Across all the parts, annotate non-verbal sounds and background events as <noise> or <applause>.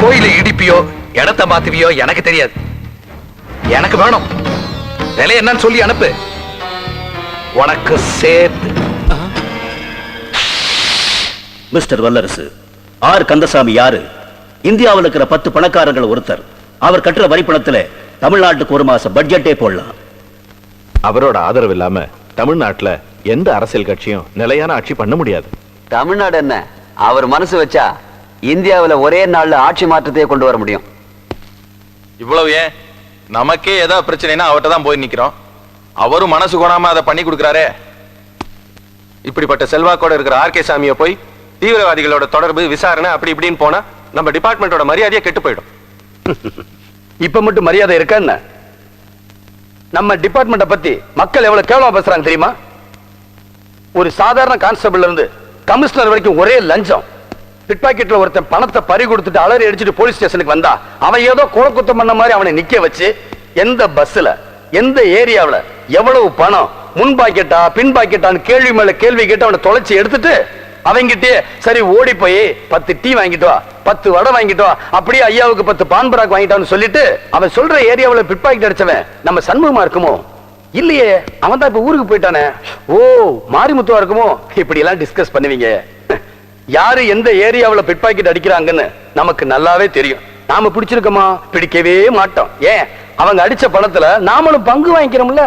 கோயிலை இடிப்பியோ இடத்த மாத்துவியோ எனக்கு தெரியாது. எனக்கு வேணும். விலை என்னன்னு சொல்லி அனுப்பு. உனக்கு சேர்த்து. மிஸ்டர் வல்லரசு ஆர். கந்தசாமி யாரு? இந்தியாவில் இருக்கிற பத்து பணக்காரர்கள் ஒருத்தர். அவர் கட்டுற வரி பணத்துல தமிழ்நாட்டுக்கு ஒரு மாசம் பட்ஜெட்டே போடலாம். அவரோட ஆதரவு இல்லாம தமிழ்நாட்டுல எந்த அரசியல் கட்சியும் நிலையான ஆட்சி பண்ண முடியாது. தமிழ்நாடு என்ன? அவர் மனசு வச்சா இந்தியாவுல ஒரே நாள்ல ஆட்சி மாற்றத்தையே கொண்டு வர முடியும். இவ்வளவு ஏன்? நமக்கே ஏதாவது பிரச்சனைனா அவர்கிட்ட தான் போய் நிக்கிறோம். அவரும் மனசு கோணாம அதை பண்ணி கொடுக்குறாரே. இப்படிப்பட்ட செல்வாக்கோட இருக்கிற ஆர்கே சாமியை போய் தீவிரவாதிகளோட தொடர்பு விசாரணை அப்படி இப்படின்னு போனா நம்ம டிபார்ட்மெண்டோட மரியாதையே கெட்டு போயிடும். <laughs> இப்ப மட்டும் மரியாதை இருக்கா என்ன? நம்ம டிபார்ட்மெண்ட பத்தி மக்கள் எவ்வளவு கேவலமா பேசுறாங்க தெரியுமா? ஒரு சாதாரண கான்ஸ்டபிள் இருந்து கமிஷனர் வரைக்கும் ஒரே லஞ்சம். பிட்பாக்கெட்டில் ஒருத்தன் பணத்தை பறி கொடுத்துட்டு அலறி அடிச்சுட்டு போலீஸ் ஸ்டேஷனுக்கு வந்தா அவன் ஏதோ குளக்குத்தம் பண்ண மாதிரி அவனை நிக்க வச்சு எந்த பஸ்ல எந்த ஏரியாவில் எவ்வளவு பணம் முன் பாக்கெட்டா பின் பாக்கெட்டான்னு கேள்வி மேல கேள்வி கேட்டு அவனை தொலைச்சி எடுத்துட்டு அவங்கிட்டே சரி ஓடி போய் பத்து டீ வாங்கிட்டு வா பத்து வடை வாங்கிட்டு வா அப்படியே ஐயாவுக்கு பத்து பான் பராக் வாங்கிட்டான்னு சொல்லிட்டு அவன் சொல்ற ஏரியாவில் பிட் பாக்கெட் அடிச்சவன் நம்ம சண்முகமா இருக்குமோ? இல்லையே அவன் தான் இப்ப ஊருக்கு போயிட்டானே. ஓ மாரிமுத்துவா இருக்குமோ? இப்படி எல்லாம் டிஸ்கஸ் பண்ணுவீங்க. யாரு எந்த ஏரியாவில் பிட் பாக்கெட் அடிக்கிறாங்கன்னு நமக்கு நல்லாவே தெரியும். நாம பிடிச்சிருக்கோமா? பிடிக்கவே மாட்டோம். ஏன்? அவங்க அடிச்ச பணத்துல நாமளும் பங்கு வாங்கிக்கிறோம்ல.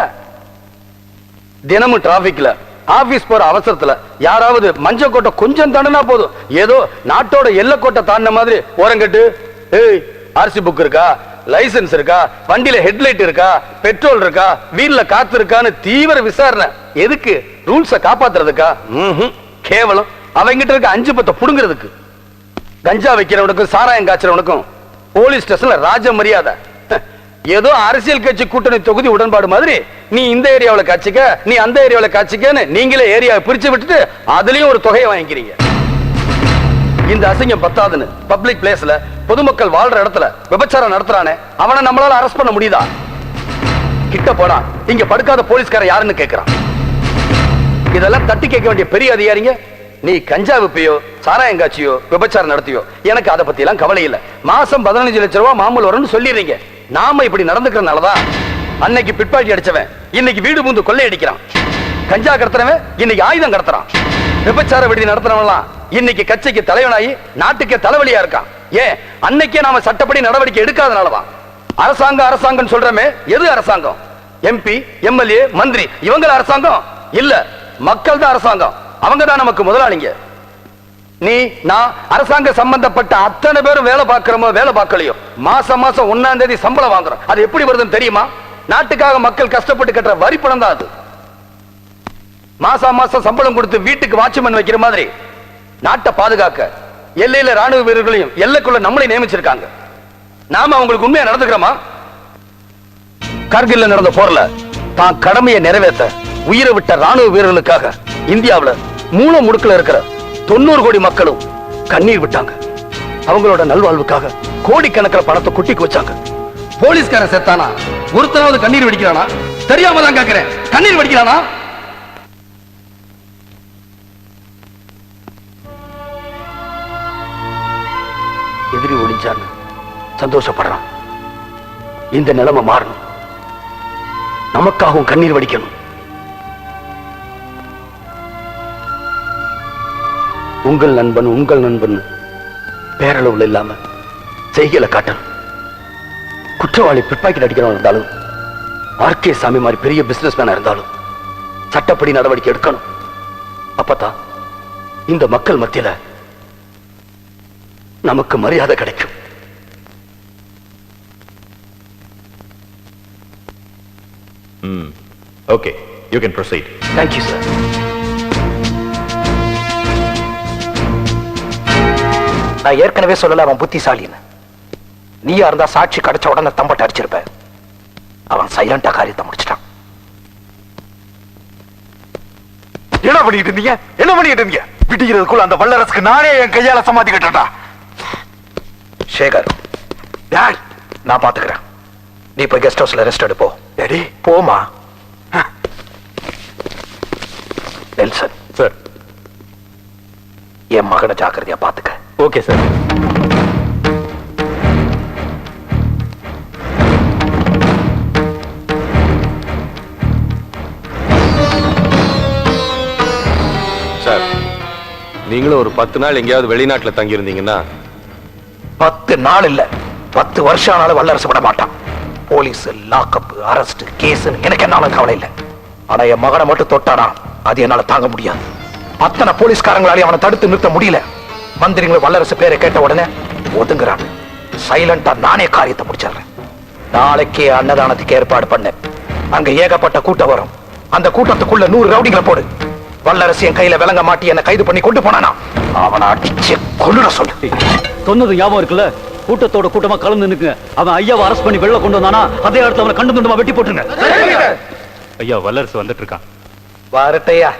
தினமும் டிராபிக்ல ஆபீஸ் போற அவசரத்துல யாராவது மஞ்ச கோட்டை கொஞ்சம் தாண்டினா போதும். ஏதோ நாட்டோட எல்லை கோட்டை தாண்டின மாதிரி ஓரங்கட்டு ஏய் ஆர்சி புக் இருக்கா? லைசென்ஸ் இருக்கா? வண்டியில ஹெட்லைட் இருக்கா? பெட்ரோல் இருக்கா? வீல்ல காத்து இருக்கான்னு தீவிர விசாரணை. எதுக்கு? ரூல்ஸ காப்பாத்துறதுக்கா? கேவலம். அவங்கிட்ட இருக்க அஞ்சு பத்தை புடுங்கிறதுக்கு. கஞ்சா வைக்கிறவனுக்கும் சாராயம் காய்ச்சறவனுக்கும் போலீஸ் ஸ்டேஷன்ல ராஜ மரியாதை. ஏதோ அரசியல் கட்சி கூட்டணி தொகுதி உடன்பாடு மாதிரி நீ இந்த ஏரியாவுல காட்சிக்க நீ அந்த ஏரியாவுல காட்சிக்கன்னு நீங்களே ஏரியாவை பிரிச்சு விட்டுட்டு அதுலயும் ஒரு தொகையை வாங்கிக்கிறீங்க. இந்த அசிங்கம் பத்தாதுன்னு பப்ளிக் பிளேஸ்ல பொதுமக்கள் வாழ்ற இடத்துல விபச்சாரம் நடத்துறானே அவனை நம்மளால அரெஸ்ட் பண்ண முடியுதா? கிட்ட போனா இங்க படுக்காத போலீஸ்காரன் யாருன்னு கேட்கிறான் இதெல்லாம் தட்டி கேட்க வேண்டிய பெரிய அதிகாரிங்க நீ கஞ்சா விப்பையோ சாராயம் காட்சியோ விபச்சாரம் நடத்தியோ எனக்கு அதை பத்தி எல்லாம் கவலை இல்லை. மாசம் பதினஞ்சு லட்சம் ரூபாய் மாமூல் வரும்னு சொல்லிடுறீங்க. நாம இப்படி நடந்துக்கிறதுனாலதான் அன்னைக்கு பிட்பாட்டி அடிச்சவன் இன்னைக்கு வீடு பூந்து கொள்ளை அடிக்கிறான் கஞ்சா கடத்துறவன் இன்னைக்கு ஆயுதம் கடத்துறான். விபச்சார விடுதி நடத்துறவன்லாம் இன்னைக்கு கட்சிக்கு தலைவனாகி நாட்டுக்கே தலைவலியா இருக்கான். ஏன்? அன்னைக்கே நாம சட்டப்படி நடவடிக்கை எடுக்காதனாலதான் அரசாங்கம் அரசாங்கம் சொல்றமே எது அரசாங்கம்? எம்பி எம்எல்ஏ மந்திரி இவங்க அரசாங்கம்? இல்ல மக்கள் தான் அரசாங்கம். அவங்க தான் நமக்கு முதலாளிங்க. நீ நான் அரசாங்க சம்பந்தப்பட்ட அத்தனை பேரும் வேலை பார்க்கிறோமோ வேலை பார்க்கலையோ மாசம் மாசம் ஒன்னாம் தேதி சம்பளம் வாங்குறோம். அது எப்படி வருதுன்னு தெரியுமா? நாட்டுக்காக மக்கள் கஷ்டப்பட்டு கட்டுற வரி பணம் தான் அது. மாசம் மாசம் சம்பளம் கொடுத்து வீட்டுக்கு வாட்ச்மேன் வைக்கிற மாதிரி நாட்டை பாதுகாக்க எல்லையில ராணுவ வீரர்களையும் எல்லைக்குள்ள நம்மளை நியமிச்சிருக்காங்க. நாம அவங்களுக்கு உண்மையா நடந்துக்கிறோமா? கார்கில்ல நடந்த போர்ல தான் கடமையை நிறைவேற்ற உயிரை விட்ட ராணுவ வீரர்களுக்காக இந்தியாவுல மூல முடுக்குல இருக்கிற தொண்ணூறு கோடி மக்களும் கண்ணீர் விட்டாங்க. அவங்களோட நல்வாழ்வுக்காக கோடிக்கணக்கில் பணத்தை குட்டிக்கு வச்சாங்க. போலீஸ்காரன் செத்தானா? ஒருத்தனாவது கண்ணீர் வெடிக்கிறானா தெரியாம தான் கேக்குறேன். கண்ணீர் வெடிக்கிறானா எதிரி ஒளிஞ்சான்னு சந்தோஷப்படுறான். இந்த நிலைமை மாறணும். நமக்காகவும் கண்ணீர் வடிக்கணும். உங்கள் நண்பன் உங்கள் நண்பன். பேரளவுல இல்லாம செய்கையில காட்டணும் குற்றவாளி பிற்பாக்கெட் அடிக்கிறவன் இருந்தாலும் ஆர்கே சாமி மாதிரி பெரிய பிசினஸ் மேனா இருந்தாலும் சட்டப்படி நடவடிக்கை எடுக்கணும். அப்பதான் இந்த மக்கள் மத்தியில நமக்கு மரியாதை கிடைக்கும். Okay you can proceed thank you sir நான் ஏற்கனவே சொல்லல அவன் புத்திசாலின்னு. நீயா இருந்தா சாட்சி கிடைச்ச உடனே தம்பட்ட அடிச்சிருப்ப. அவன் சைலண்டா காரியத்தை முடிச்சிட்டான். என்ன பண்ணிட்டு இருந்தீங்க? என்ன பண்ணிட்டு இருந்தீங்க? பிடிக்கிறதுக்குள்ள அந்த வல்லரசுக்கு நானே என் கையால சமாதி கட்டா சேகர் டேட் நான் பாத்துக்கிறேன். நீ போய் கெஸ்ட் ஹவுஸ்ல ரெஸ்ட் எடுப்போ டேடி போமா நெல்சன். சார். என் மகனை ஜாக்கிரதையா பாத்துக்க. Okay sir. சார் நீங்களும் ஒரு பத்து நாள் எங்கேயாவது வெளிநாட்டில் தங்கியிருந்தீங்கன்னா பத்து நாள் இல்ல பத்து வருஷம் ஆனாலும் வல்லரசு விட மாட்டான். போலீஸ் லாக்கப் அரெஸ்ட் கேஸ் எனக்கு என்னாலும் கவலை இல்லை. ஆனா என் மகனை மட்டும் தொட்டானா அது என்னால தாங்க முடியாது. அத்தனை போலீஸ்காரங்களாலே அவனை தடுத்து நிறுத்த முடியல. மந்திரிகள் வல்லரசு பேரை கேட்ட உடனே ஒதுங்குறாங்க. சைலண்டா நானே காரியத்தை முடிச்சிடுறேன். நாளைக்கே அன்னதானத்துக்கு ஏற்பாடு பண்ணேன் அங்க ஏகப்பட்ட கூட்டம் வரும். அந்த கூட்டத்துக்குள்ள நூறு ரவுடிகளை போடு. வல்லரசு என் கையில விளங்க மாட்டி என்ன கைது பண்ணி கொண்டு போனானா? அவனை அடிச்சு கொள்ளுட சொல்லு. சொன்னது ஞாபகம் இருக்குல்ல? கூட்டத்தோட கூட்டமா கலந்து நிற்குங்க அவன் ஐயாவை அரெஸ்ட் பண்ணி வெளில கொண்டு வந்தானா? அதே இடத்துல அவனை கண்டு துண்டமா வெட்டி போட்டுருங்க. ஐயா வல்லரசு வந்துட்டு இருக்கான். வரட்டையா.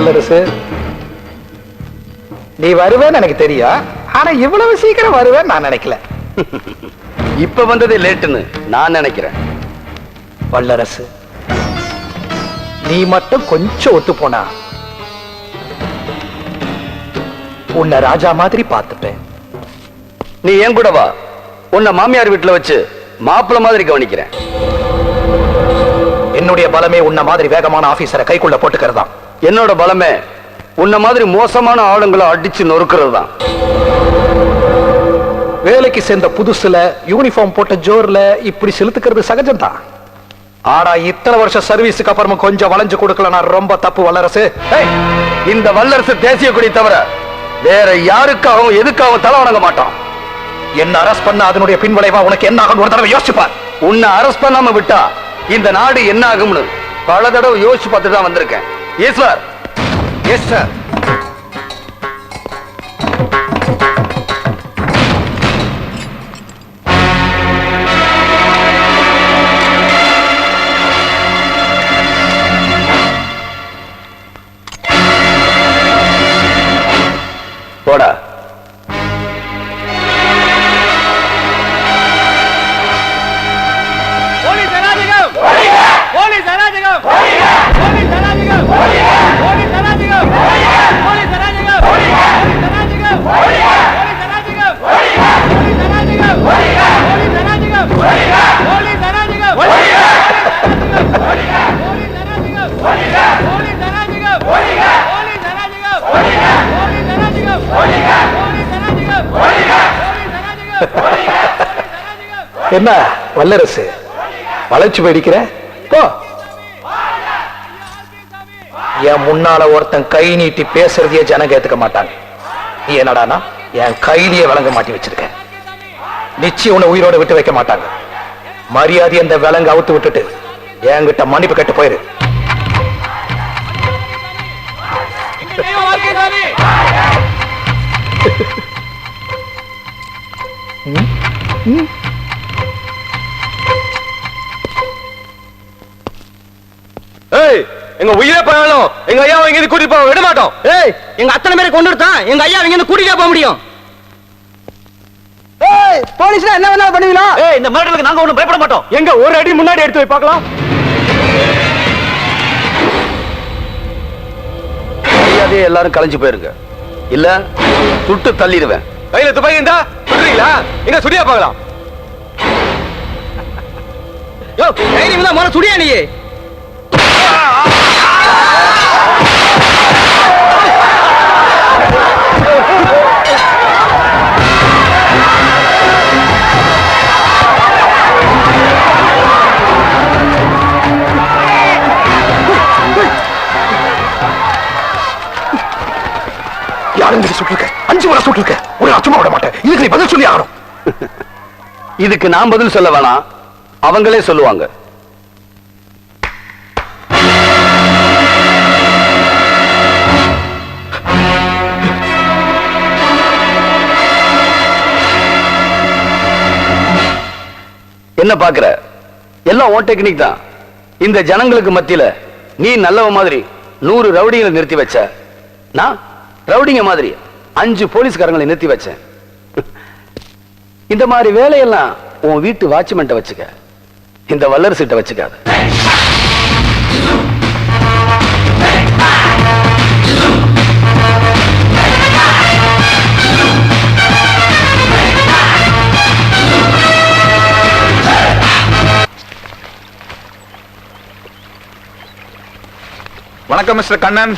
வல்லரசு நீ வருவேன்னு எனக்கு தெரியும் ஆனா இவ்வளவு சீக்கிரம் வருவேன்னு நான் நினைக்கல. <laughs> இப்ப வந்ததே லேட்டுன்னு நான் நினைக்கிறேன். வல்லரசு நீ மட்டும் கொஞ்சம் ஒத்து போனா உன்னை ராஜா மாதிரி பார்த்துப்பேன். நீ ஏன் கூட வா? உன்னை மாமியார் வீட்டுல வச்சு மாப்பிள்ள மாதிரி கவனிக்கிறேன். என்னுடைய பலமே உன்ன மாதிரி வேகமான ஆபீசரை கைக்குள்ள போட்டுக்கிறதா? என்னோட பலமே உன்ன மாதிரி மோசமான ஆளுங்களை அடிச்சு நொறுக்கிறது தான் வேலைக்கு சேர்ந்த புதுசுல யூனிஃபார்ம் போட்ட ஜோர்ல இப்படி செலுத்துக்கிறது சகஜம்தான். ஆனா இத்தனை வருஷம் சர்வீஸுக்கு அப்புறமா கொஞ்சம் வளைஞ்சு கொடுக்கல நான் ரொம்ப தப்பு வல்லரசு. இந்த வல்லரசு தேசிய கொடி தவிர வேற யாருக்காகவும் எதுக்காகவும் தலை வணங்க மாட்டான்? என்ன அரஸ்ட் பண்ண அதனுடைய பின்விளைவா உனக்கு என்ன ஆகும் ஒரு தடவை யோசிச்சு பார் உன்னை அரெஸ்ட் பண்ணாம விட்டா இந்த நாடு என்ன ஆகும்னு பல தடவை யோசிச்சு பார்த்து தான் வந்திருக்கேன். ஈஸ்வர் எஸ் சார் போடா என்ன வல்லரசு? வளைச்சு போயிடிக்கிற? போ. என் முன்னால ஒருத்தன் கை நீட்டி பேசுறதையே ஜனங்க ஏத்துக்க மாட்டாங்க. நீ என்னடானா என் கையிலேயே விளங்க மாட்டி வச்சிருக்க. நிச்சயம் உன்னை உயிரோட விட்டு வைக்க மாட்டாங்க. மரியாதை அந்த விலங்கு அவுத்து விட்டுட்டு என்கிட்ட மன்னிப்பு கட்டு போயிரு. ஏய் எங்க உயிரே போனாலும் எங்க ஐயாவை எங்க கூட்டிட்டு போக விட மாட்டோம் ஏய் எங்க அத்தனை பேரை கொண்டு தான் எங்க ஐயா இங்க இருந்து கூட்டிட்டே போக முடியும்? ஏய் போலீஸ்ல என்ன வேணாலும் பண்ணுவீங்களா? ஏய் இந்த மிரட்டலுக்கு நாங்க ஒண்ணும் பயப்பட மாட்டோம். எங்க ஒரு அடி முன்னாடி எடுத்து போய் பார்க்கலாம். மரியாதையே எல்லாரும் கலைஞ்சு போயிருங்க. இல்ல சுட்டு தள்ளிடுவேன். கையில துப்பாக்கி இருந்தா சுடுறீங்களா எங்க சுடியா பார்க்கலாம். யோ தைரியம் தான் முதல்ல சுடியா நீ. யாரும் நீ சுட்டிருக்க? அஞ்சு முறை சுட்டிருக்க. ஒரு அச்சுமா விட மாட்டேன். இதுக்கு நீ பதில் சொல்லி ஆகணும். <laughs> இதுக்கு நான் பதில் சொல்ல வேணாம். அவங்களே சொல்லுவாங்க. என்ன பாக்குற எல்லாம் ஓ டெக்னிக் தான். இந்த ஜனங்களுக்கு மத்தியில நீ நல்லவ மாதிரி நூறு ரவுடிங்களை நிறுத்தி வச்ச. நான் ரவுடிங்க மாதிரி அஞ்சு போலீஸ்காரங்களை நிறுத்தி வச்சேன் இந்த மாதிரி வேலையெல்லாம் உன் வீட்டு வாட்ச்மேன்ட்ட வச்சுக்க. இந்த வல்லரசிட்ட வச்சுக்காத. வணக்கம் மிஸ்டர் கண்ணன்.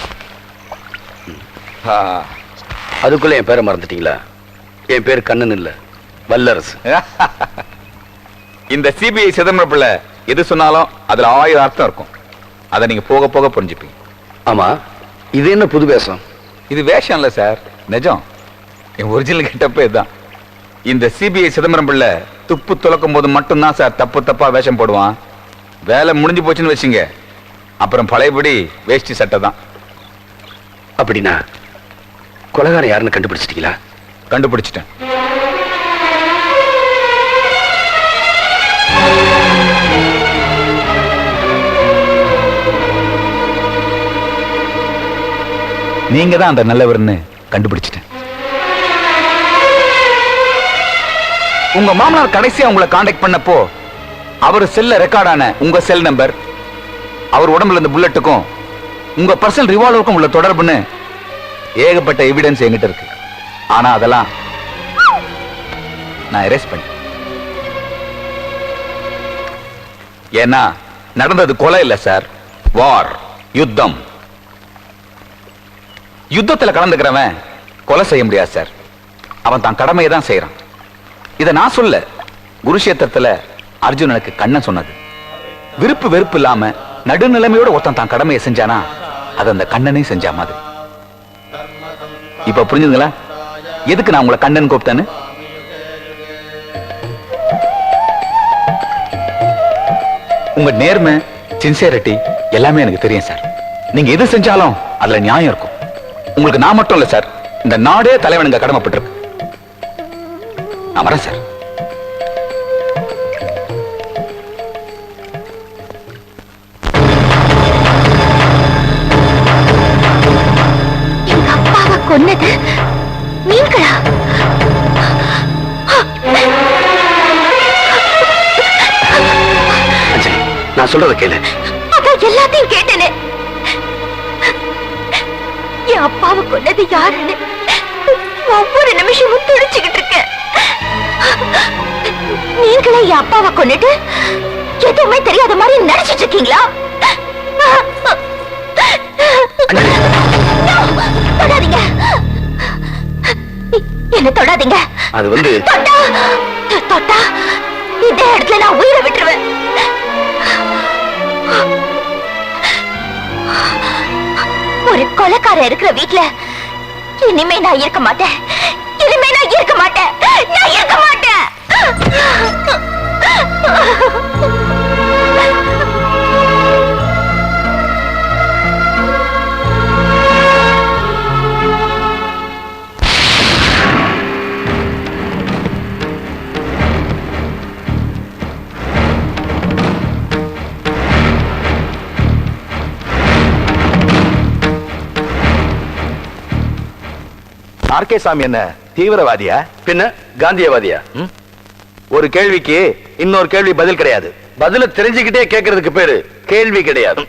அதுக்குள்ள என் பேரை மறந்துட்டீங்களா? என் பேர் கண்ணன் இல்ல வல்லரசு. இந்த சிபிஐ சிதம்பரம் பிள்ளை எது சொன்னாலும் அதுல ஆயிரம் அர்த்தம் இருக்கும். அதை நீங்க போக போக புரிஞ்சுப்பீங்க. ஆமா இது என்ன புது வேஷம்? இது வேஷம் இல்ல சார். நிஜம். என் ஒரிஜினல் கெட்டப்பே இதுதான். இந்த சிபிஐ சிதம்பரம் பிள்ளை துப்பு துலக்கும் போது மட்டும்தான் சார் தப்பு தப்பா வேஷம் போடுவான். வேலை முடிஞ்சு போச்சுன்னு வச்சுங்க. அப்புறம் பழையபடி வேஷ்டி சட்டை தான். அப்படின்னா கொலகாரம் யாருன்னு கண்டுபிடிச்சிட்டீங்களா? கண்டுபிடிச்சிட்டேன். நீங்க தான் அந்த நல்லவர்னு கண்டுபிடிச்சிட்டேன். உங்க மாமனார் கடைசியா உங்களை காண்டாக்ட் பண்ணப்போ அவர் செல்ல ரெக்கார்டான உங்க செல் நம்பர் அவர் உடம்புல இருந்த புல்லட்டுக்கும் உங்க பர்சனல் ரிவால்வருக்கும் உள்ள தொடர்புன்னு ஏகப்பட்ட எவிடன்ஸ் என்கிட்ட இருக்கு. ஆனா அதெல்லாம் நான் எரேஸ் பண்ணேன் ஏன்னா நடந்தது கொலை இல்ல சார். வார் யுத்தம். யுத்தத்துல கலந்துக்கிறவன் கொலை செய்ய முடியாது சார். அவன் தான் கடமையை தான் செய்யறான் இத நான் சொல்ல குருஷேத்திரத்தில் அர்ஜுனனுக்கு கண்ணன் சொன்னது. விருப்பு வெறுப்பு இல்லாம நடுநிலைமையோட ஒருத்தன் தான் கடமையை செஞ்சானா அது அந்த கண்ணனே செஞ்சா மாதிரி. இப்ப புரிஞ்சுதுங்களா? எதுக்கு நான் உங்களை கண்ணன் கூப்பிட்டேன்னு? உங்க நேர்மை சின்சியரிட்டி எல்லாமே எனக்கு தெரியும் சார் நீங்க எது செஞ்சாலும் அதுல நியாயம் இருக்கும். உங்களுக்கு நான் மட்டும் இல்ல சார் இந்த நாடே தலைவனுங்க கடமைப்பட்டிருக்கு. நான் வரேன் சார் கொன்னது நீங்களா அஞ்சலி நான் சொல்றத கேளு. அதான் எல்லாத்தையும் கேட்டேனே. என் அப்பாவை கொன்னது யாருன்னு ஒவ்வொரு நிமிஷமும் துடிச்சுக்கிட்டு இருக்கேன். நீங்களே என் அப்பாவை கொன்னுட்டு எதுவுமே தெரியாத மாதிரி நடிச்சிட்டு இருக்கீங்களா? என்ன தொடாதீங்க. அது வந்து தொட்டா தொட்டா இந்த இடத்துல நான் உயிரை விட்டுருவேன். ஒரு கொலைக்காரன் இருக்கிற வீட்ல இனிமே நான் இருக்க மாட்டேன். இனிமே நான் இருக்க மாட்டேன். நான் இருக்க மாட்டேன். ஆர்கே சாமி என்ன தீவிரவாதியா? பின்ன? காந்தியவாதியா? ஒரு கேள்விக்கு இன்னொரு கேள்வி பதில் கிடையாது. பதில தெரிஞ்சுக்கிட்டே கேட்கறதுக்கு பேரு கேள்வி கிடையாது.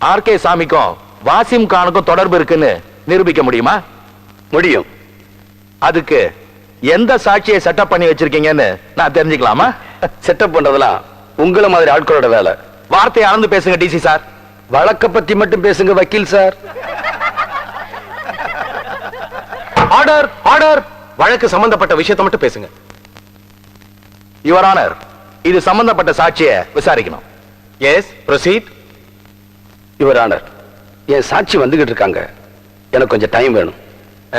ஆர்கே சாமிக்கும் வாசிம் கானுக்கும் தொடர்பு இருக்குன்னு நிரூபிக்க முடியுமா? முடியும். அதுக்கு எந்த சாட்சியை செட்டப் பண்ணி வச்சிருக்கீங்கன்னு நான் தெரிஞ்சுக்கலாமா? <laughs> செட்டப் பண்றதெல்லாம் உங்களை மாதிரி ஆட்களோட வேலை. வார்த்தையை அளந்து பேசுங்க டிசி சார். வழக்க பத்தி மட்டும் பேசுங்க வக்கீல் சார். Order order. வழக்கு சம்பந்தப்பட்ட விஷயத்தை மட்டும் பேசுங்க. யுவர் ஆனர் இது சம்பந்தப்பட்ட சாட்சியை விசாரிக்கணும். எஸ் ப்ரொசீட் யுவர் ஆனர் என் சாட்சி வந்துகிட்டு இருக்காங்க. எனக்கு கொஞ்சம் டைம் வேணும்.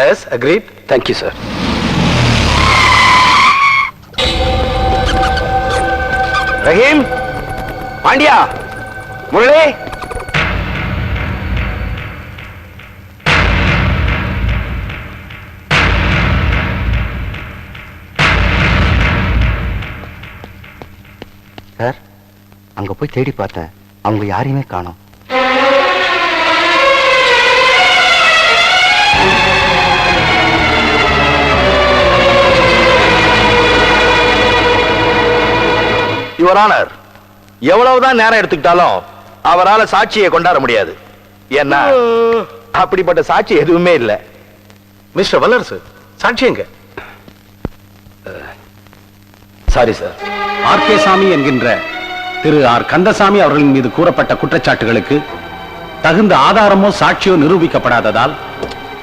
Yes agreed thank you sir Rahim Pandiya Murali. அங்க போய் தேடி பார்த்தேன் அவங்க யாரையுமே காணோம். யுவர் ஆனர் எவ்வளவுதான் நேரம் எடுத்துக்கிட்டாலும் அவரால சாட்சியை கொண்டாட முடியாது. ஏன்னா அப்படிப்பட்ட சாட்சி எதுவுமே இல்லை. மிஸ்டர் வல்லரசு சாட்சி எங்க? சாரி சார் ஆர் கே சாமி என்கின்ற திரு ஆர். கந்தசாமி அவர்களின் மீது கூறப்பட்ட குற்றச்சாட்டுகளுக்கு தகுந்த ஆதாரமோ சாட்சியோ நிரூபிக்கப்படாததால்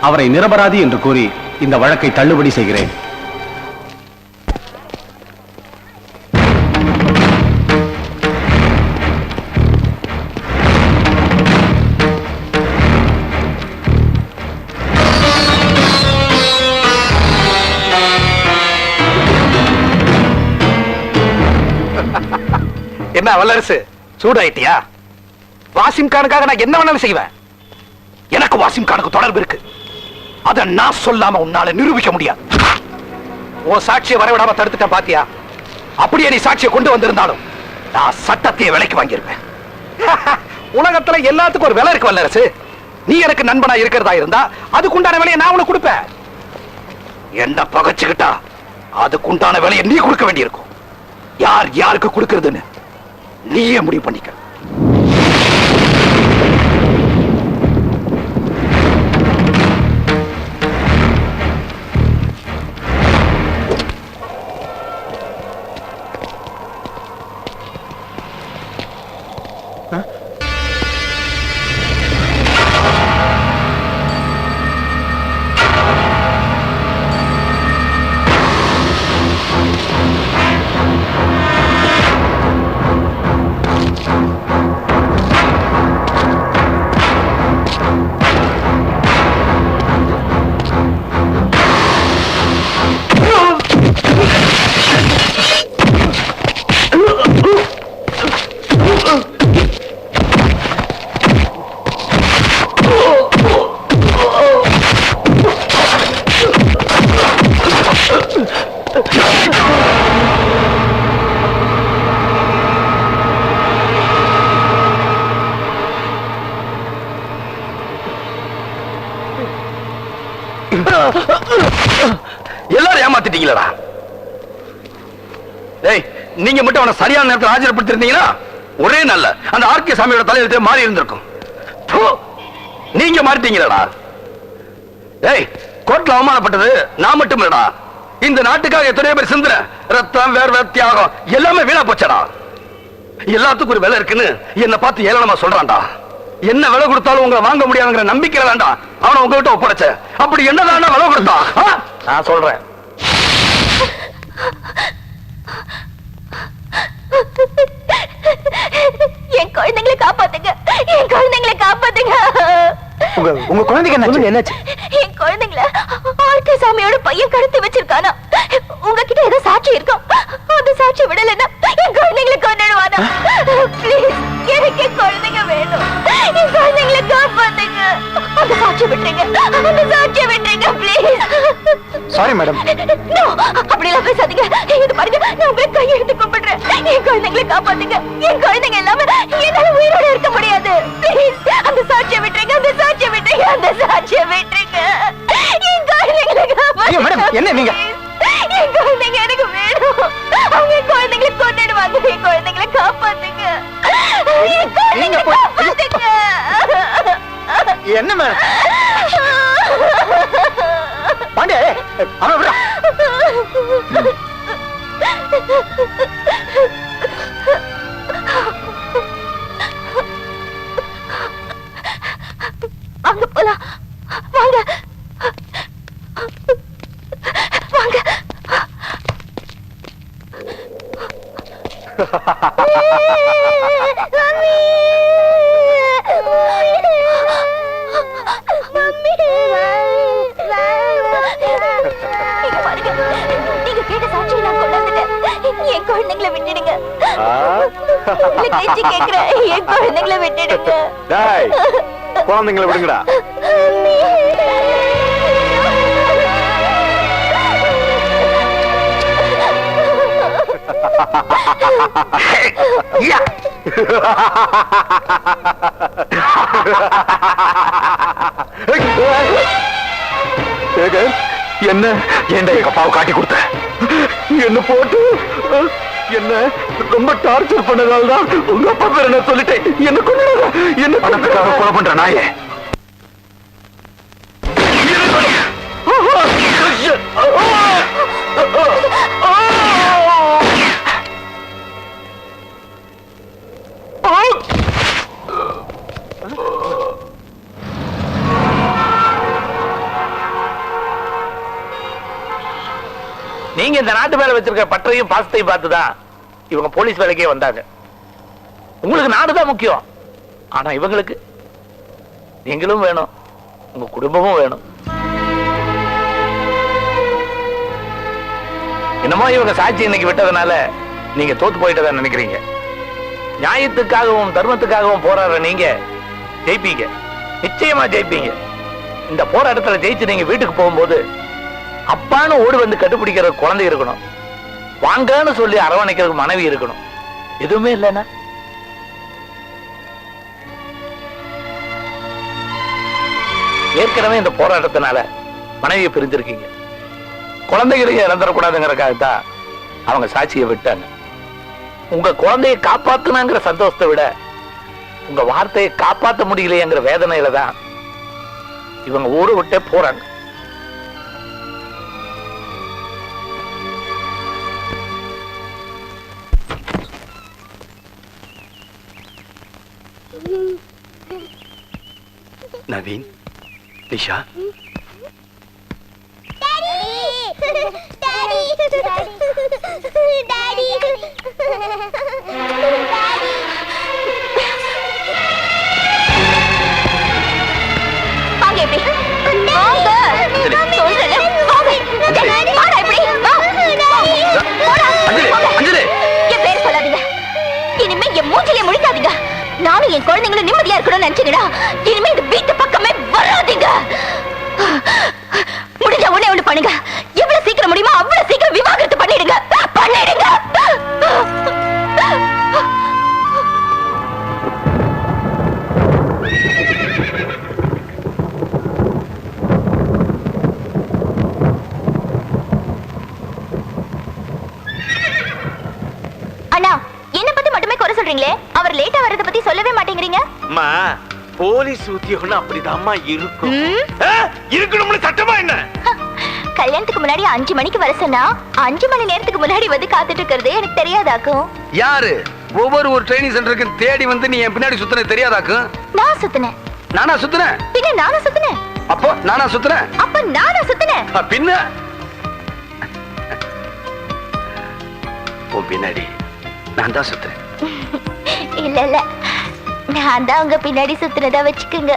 அவரை நிரபராதி என்று கூறி இந்த வழக்கை தள்ளுபடி செய்கிறேன். வல்லரசு சூடாயிட்டியா? வாசிம் கானுக்காக நான் என்ன வேணாலும் செய்வேன். எனக்கு வாசிம் கானுக்கு தொடர்பு இருக்கு. அதை நான் சொல்லாம உன்னால நிரூபிக்க முடியாது. உன் சாட்சியை வரவிடாம தடுத்துட்டேன் பாத்தியா? அப்படியே நீ சாட்சியை கொண்டு வந்திருந்தாலும் நான் சட்டத்தையே விலைக்கு வாங்கியிருப்பேன். <laughs> உலகத்துல எல்லாத்துக்கும் ஒரு விலை இருக்கு வல்லரசு. நீ எனக்கு நண்பனா இருக்கிறதா இருந்தா அதுக்குண்டான விலையை நான் உனக்கு கொடுப்பேன். என்ன பகச்சுக்கிட்டா? அதுக்குண்டான விலையை நீ கொடுக்க வேண்டியிருக்கும். யார் யாருக்கு கொடுக்கறதுன்னு? நீயே முடிவு பண்ணிக்க. எல்லாரும் ஏமாத்திட்டீங்களா நீங்க மட்டும் அவனை சரியான நேரத்தில் ஆஜர்படுத்திருந்தீங்கன்னா ஒரே நல்ல அந்த ஆர்கே சாமியோட தலையெழுத்தே மாறி இருந்திருக்கும். நீங்க மாறிட்டீங்களடா. ஏய் கோர்ட்ல அவமானப்பட்டது நான் மட்டும் இல்லடா இந்த நாட்டுக்காக எத்தனையோ பேர் சிந்துற ரத்தம் வேர்வை தியாகம் எல்லாமே வீணா போச்சடா. எல்லாத்துக்கும் ஒரு விலை இருக்குன்னு என்ன பார்த்து ஏளனமா சொல்றான்டா. என்ன விலை கொடுத்தாலும் உங்களை வாங்க முடியாதுங்கிற நம்பிக்கை வேண்டாம் அவனை உங்ககிட்ட ஒப்படைச்ச அப்படி என்னதான் விலை கொடுத்தா? நான் சொல்றேன். என் குழந்தைங்களை காப்பாத்துங்க. என் குழந்தைங்களை காப்பாத்துங்க. உங்க உங்க குழந்தைக்கு என்ன என்னாச்சு? என் குழந்தைங்கள ஆர்கே சாமியோட பையன் கடத்தி வச்சிருக்கானா? உங்ககிட்ட ஏதோ சாட்சி இருக்கும். அந்த சாட்சி விடலைன்னா என் குழந்தைங்களை கொண்டுடுவானா ப்ளீஸ் எனக்கு என் குழந்தைங்க வேணும். என் குழந்தைங்களை காப்பாத்துங்க. அந்த சாட்சி விட்டுருங்க. அந்த சாட்சியை விட்டுருங்க ப்ளீஸ் சாரி மேடம் No, அப்படிலாம் பேசாதீங்க. இது பாருங்க நான் உங்களை கையெழுத்து கூப்பிடுறேன் என் குழந்தைங்களை காப்பாத்துங்க. என் குழந்தைங்க இல்லாம என்னால உயிரோட இருக்க முடியாது. ப்ளீஸ் அந்த சாட்சியை விட்டுருங்க அந்த சாட்சியை விட்டுருங்க அந்த சாட்சியை விட்டுருங்க. என் குழந்தைங்களை ஐயோ, மேடம், என்ன நீங்க? என் குழந்தைங்க எனக்கு வேணும். அவங்க என் குழந்தைங்களை கொண்டுடுவாங்க என் குழந்தைங்களை காப்பாத்துங்க. என் குழந்தைங்களை காப்பாத்துங்க. என்ன மேடம் அவன் குழந்தைங்களை விட்டுடுங்க. கேக்குறேன் என் குழந்தைங்களை விட்டுடுங்க. டேய் குழந்தைங்களை விடுங்கடா. என்ன? ஏன்டா எங்க அப்பாவை காட்டி கொடுத்த? என்ன போட்டு? என்ன? ரொம்ப டார்ச்சர் பண்ணதால தான் உங்க அப்பா பேர் என்ன சொல்லிட்டேன். என்ன கொண்டு என்ன பணத்துக்காக கொலை பண்ற நாயே. நீங்க இந்த நாட்டு மேல வச்சிருக்க பற்றையும் பாசத்தையும் பார்த்துதான் இவங்க போலீஸ் வேலைக்கே வந்தாங்க. உங்களுக்கு நாடுதான் முக்கியம். ஆனா இவங்களுக்கு நீங்களும் வேணும் உங்க குடும்பமும் வேணும். என்னமோ இவங்க சாட்சி இன்னைக்கு விட்டதுனால நீங்க தோத்து போயிட்டதா நினைக்கிறீங்க. நியாயத்துக்காகவும் தர்மத்துக்காகவும் போராடுற நீங்க ஜெயிப்பீங்க. நிச்சயமா ஜெயிப்பீங்க. இந்த போராட்டத்தில் ஜெயிச்சு நீங்க வீட்டுக்கு போகும்போது அப்பான்னு ஓடி வந்து கண்டுபிடிக்கிற குழந்தை இருக்கணும். வாங்கன்னு சொல்லி அரவணைக்கிறதுக்கு மனைவி இருக்கணும். எதுவுமே இல்லைன்னா? ஏற்கனவே இந்த போராட்டத்தினால மனைவியை பிரிஞ்சிருக்கீங்க. குழந்தைகளையும் இறந்துடக்கூடாதுங்கிறக்காகத்தான் அவங்க சாட்சியை விட்டாங்க. உங்க குழந்தையை காப்பாத்துனாங்கிற சந்தோஷத்தை விட உங்க வார்த்தையை காப்பாத்த முடியலையேங்கிற வேதனையில தான் இவங்க ஊரை விட்டே போறாங்க. மூஞ்சிலே முழிக்காதீங்க. நானும் என் குழந்தைங்களும் நிம்மதியா இருக்கணும்னு நினைச்சீங்கடா. இனிமே இந்த அண்ணா என்ன பத்தி மட்டுமே குறை சொல்றீங்களே? அவர் லேட்டா வர்றத பத்தி சொல்லவே மாட்டேங்கிறீங்க. அம்மா போலீஸ் உத்தியோகம்னு அப்படிதாம்மா இருக்கும். இருக்கணும்னு சட்டமா என்ன? கல்யாணத்துக்கு முன்னாடி அஞ்சு மணிக்கு வர சொன்னா அஞ்சு மணி நேரத்துக்கு முன்னாடி வந்து காத்துட்டு இருக்கிறது எனக்கு தெரியாதாக்கும். யாரு? ஒவ்வொரு ஒரு ட்ரைனிங் சென்டருக்கு தேடி வந்து நீ என் பின்னாடி சுத்தின தெரியாதாக்கும்? நான் சுத்தினேன். நானா சுத்துறேன் பின்ன நானும் சுத்தினேன். அப்போ நானா சுத்துறேன் அப்ப நானும் சுத்தினேன். பின்ன? பின்னாடி. நான் தான் சுத்துறேன். <laughs> இல்ல இல்ல. நான் தான் உங்க பின்னாடி சுத்தினதா வச்சுக்கோங்க.